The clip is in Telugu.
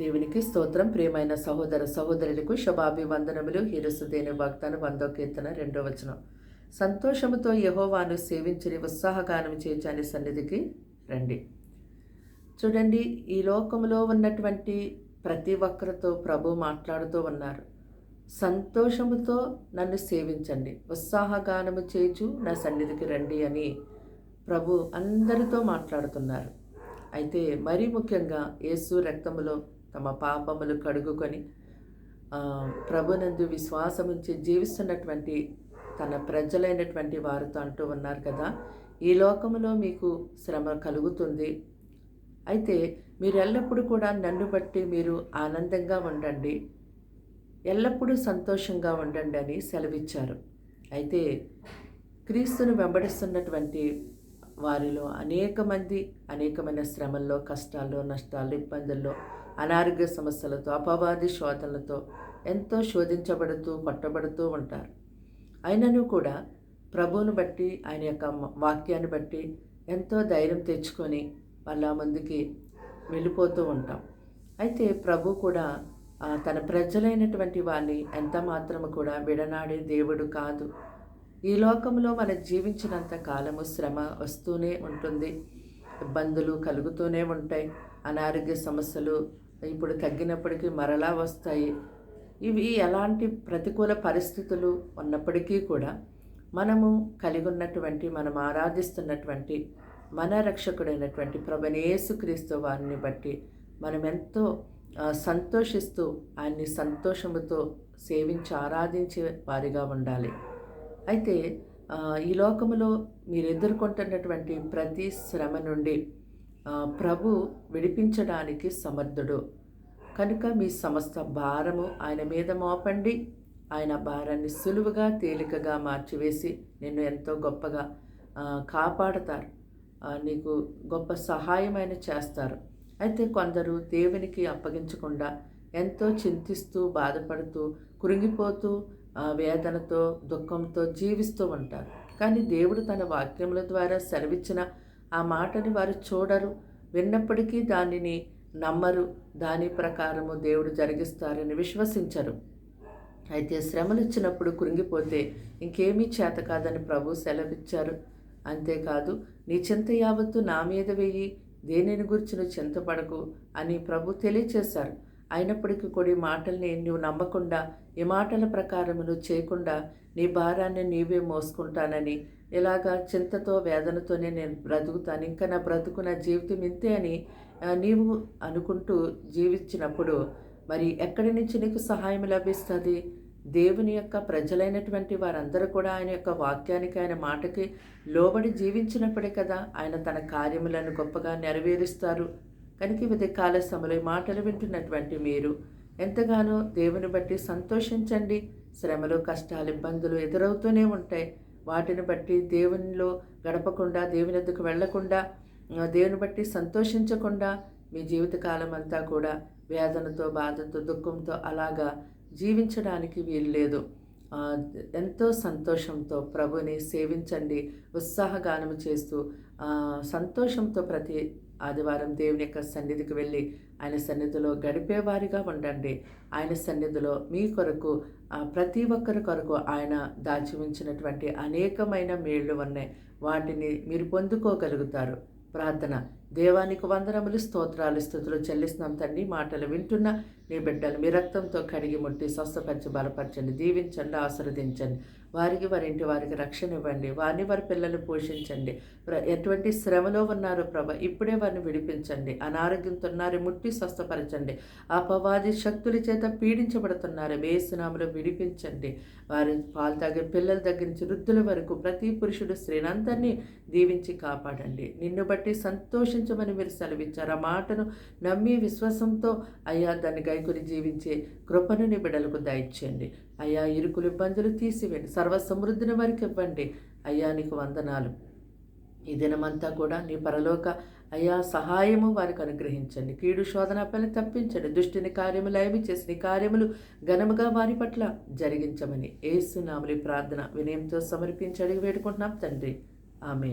దేవునికి స్తోత్రం. ప్రియమైన సహోదర సహోదరులకు శుభాభివందనములు. హిరసుదేని వాగ్దాన వందో కీర్తన రెండో వచనం. సంతోషముతో యహోవాను సేవించని ఉత్సాహగానం చేర్చని సన్నిధికి రండి. చూడండి ఈ లోకంలో ఉన్నటువంటి ప్రతి ఒక్కరితో ప్రభు మాట్లాడుతూ ఉన్నారు. సంతోషముతో నన్ను సేవించండి. ఉత్సాహగానము చేచు నా సన్నిధికి రండి అని ప్రభు అందరితో మాట్లాడుతున్నారు. అయితే మరీ ముఖ్యంగా యేసు రక్తములో తమ పాపములు కడుగుకొని ప్రభునందు విశ్వాసముంచి జీవిస్తున్నటువంటి తన ప్రజలైనటువంటి వారితో అంటూ ఉన్నారు కదా. ఈ లోకములో మీకు శ్రమ కలుగుతుంది. అయితే మీరు ఎల్లప్పుడూ కూడా నన్ను బట్టి మీరు ఆనందంగా ఉండండి. ఎల్లప్పుడూ సంతోషంగా ఉండండి అని సెలవిచ్చారు. అయితే క్రీస్తును వెంబడిస్తున్నటువంటి వారిలో అనేక మంది అనేకమైన శ్రమల్లో కష్టాల్లో నష్టాల్లో ఇబ్బందుల్లో అనారోగ్య సమస్యలతో అపవాది శోధనలతో ఎంతో శోధించబడుతూ పట్టబడుతూ ఉంటారు. అయినను కూడా ప్రభువును బట్టి ఆయన యొక్క వాక్యాన్ని బట్టి ఎంతో ధైర్యం తెచ్చుకొని వాళ్ళ ముందుకి వెళ్ళిపోతూ ఉంటాం. అయితే ప్రభు కూడా తన ప్రజలైనటువంటి వారిని ఎంత మాత్రము కూడా విడనాడే దేవుడు కాదు. ఈ లోకంలో మనం జీవించినంత కాలము శ్రమ వస్తూనే ఉంటుంది. ఇబ్బందులు కలుగుతూనే ఉంటాయి. అనారోగ్య సమస్యలు ఇప్పుడు తగ్గినప్పటికీ మరలా వస్తాయి. ఇవి ఎలాంటి ప్రతికూల పరిస్థితులు ఉన్నప్పటికీ కూడా మనము కలిగి ఉన్నటువంటి మనం ఆరాధిస్తున్నటువంటి మన రక్షకుడైనటువంటి ప్రభనేసుక్రీస్తు వారిని బట్టి మనం ఎంతో సంతోషిస్తూ ఆయన్ని సంతోషముతో సేవించి ఆరాధించే వారిగా ఉండాలి. అయితే ఈ లోకములో మీరు ఎదుర్కొంటున్నటువంటి ప్రతి శ్రమ నుండి ప్రభు విడిపించడానికి సమర్థుడు. కనుక మీ సమస్త భారము ఆయన మీద మోపండి. ఆయన భారాన్ని సులువుగా తేలికగా మార్చివేసి నిన్ను ఎంతో గొప్పగా కాపాడతారు. నీకు గొప్ప సహాయమైన చేస్తారు. అయితే కొందరు దేవునికి అప్పగించకుండా ఎంతో చింతిస్తూ బాధపడుతూ కృంగిపోతూ వేదనతో దుఃఖంతో జీవిస్తూ ఉంటారు. కానీ దేవుడు తన వాక్యముల ద్వారా సెలవిచ్చిన ఆ మాటని వారు చూడరు. విన్నప్పటికీ దానిని నమ్మరు. దాని ప్రకారము దేవుడు జరిగిస్తారని విశ్వసించరు. అయితే శ్రమలు ఇచ్చినప్పుడు కురింగిపోతే ఇంకేమీ చేత కాదని ప్రభు సెలవిచ్చారు. అంతేకాదు నీ చింత యావత్తు నా మీద వెయ్యి దేనిని గురించి నువ్వు చింతపడకు అని ప్రభు తెలియచేశారు. అయినప్పటికీ కూడా ఈ మాటల్ని నువ్వు నమ్మకుండా ఈ మాటల ప్రకారం నువ్వు చేయకుండా నీ భారాన్ని నీవే మోసుకుంటానని ఇలాగా చింతతో వేదనతోనే నేను బ్రతుకుతాను. ఇంకా నా బ్రతుకు నా జీవితం ఇంతే అని నీవు అనుకుంటూ జీవించినప్పుడు మరి ఎక్కడి నుంచి నీకు సహాయం లభిస్తుంది? దేవుని యొక్క ప్రజలైనటువంటి వారందరూ కూడా ఆయన యొక్క వాక్యానికి ఆయన మాటకి లోబడి జీవించినప్పుడే కదా ఆయన తన కార్యములను గొప్పగా నెరవేరుస్తారు. కనుక ఇది కాల మాటలు వింటున్నటువంటి మీరు ఎంతగానో దేవుని బట్టి సంతోషించండి. శ్రమలు కష్టాలు ఇబ్బందులు ఎదురవుతూనే ఉంటాయి. వాటిని బట్టి దేవునిలో గడపకుండా దేవుని ఎద్దుకు వెళ్ళకుండా దేవుని బట్టి సంతోషించకుండా మీ జీవితకాలం అంతా కూడా వేదనతో బాధతో దుఃఖంతో అలాగా జీవించడానికి వీలు లేదు ఎంతో సంతోషంతో ప్రభుని సేవించండి. ఉత్సాహగానము చేస్తూ సంతోషంతో ప్రతి ఆదివారం దేవుని యొక్క సన్నిధికి వెళ్ళి ఆయన సన్నిధిలో గడిపేవారిగా ఉండండి. ఆయన సన్నిధిలో మీ కొరకు ప్రతి ఒక్కరి కొరకు ఆయన దాచి ఉంచినటువంటి అనేకమైన మేళ్ళు ఉన్నాయి. వాటిని మీరు పొందుకోగలుగుతారు. ప్రార్థన. దేవానికి వందనములు స్తోత్రాలు స్థుతులు చెల్లిస్తున్నాం తండ్రి. మాటలు వింటున్న నీ బిడ్డలు మీ రక్తంతో కడిగి ముట్టి స్వస్థపరిచి బలపరచండి. దీవించండి ఆశీర్వదించండి. వారికి వారి ఇంటి వారికి రక్షణ ఇవ్వండి. వారిని వారి పిల్లలు పోషించండి. ప్ర- ఎటువంటి శ్రమలో ఉన్నారో ప్రభ ఇప్పుడే వారిని విడిపించండి. అనారోగ్యంతో ఉన్నారు ముట్టి స్వస్థపరచండి. అపవాది శక్తుల చేత పీడించబడుతున్నారు. వేసునాములు విడిపించండి. వారి పాలు తాగే పిల్లల దగ్గర నుంచి వృద్ధుల వరకు ప్రతి పురుషుడు స్త్రీలందరినీ దీవించి కాపాడండి. నిన్ను బట్టి సంతోషించమని మీరు సెలవిచ్చారు. ఆ మాటను నమ్మి విశ్వాసంతో అయ్యా దాన్ని గైకొని జీవించే కృపను నీ బిడ్డలకు దయచేయండి. అయ్యా ఇరుకులు ఇబ్బందులు తీసివేయండి. సర్వ సమృద్ధిని వారికి ఇవ్వండి. అయ్యా నీకు వందనాలు. ఈ దినమంతా కూడా నీ పరలోక అయ్యా సహాయము వారికి అనుగ్రహించండి. కీడు శోధన పని తప్పించండి. దుష్టిని కార్యములు అయమి చేసి నీ కార్యములు ఘనముగా వారి పట్ల జరిగించమని ఏసునాములి ప్రార్థన వినయంతో సమర్పించి అడిగి వేడుకుంటున్నాం తండ్రి. ఆమె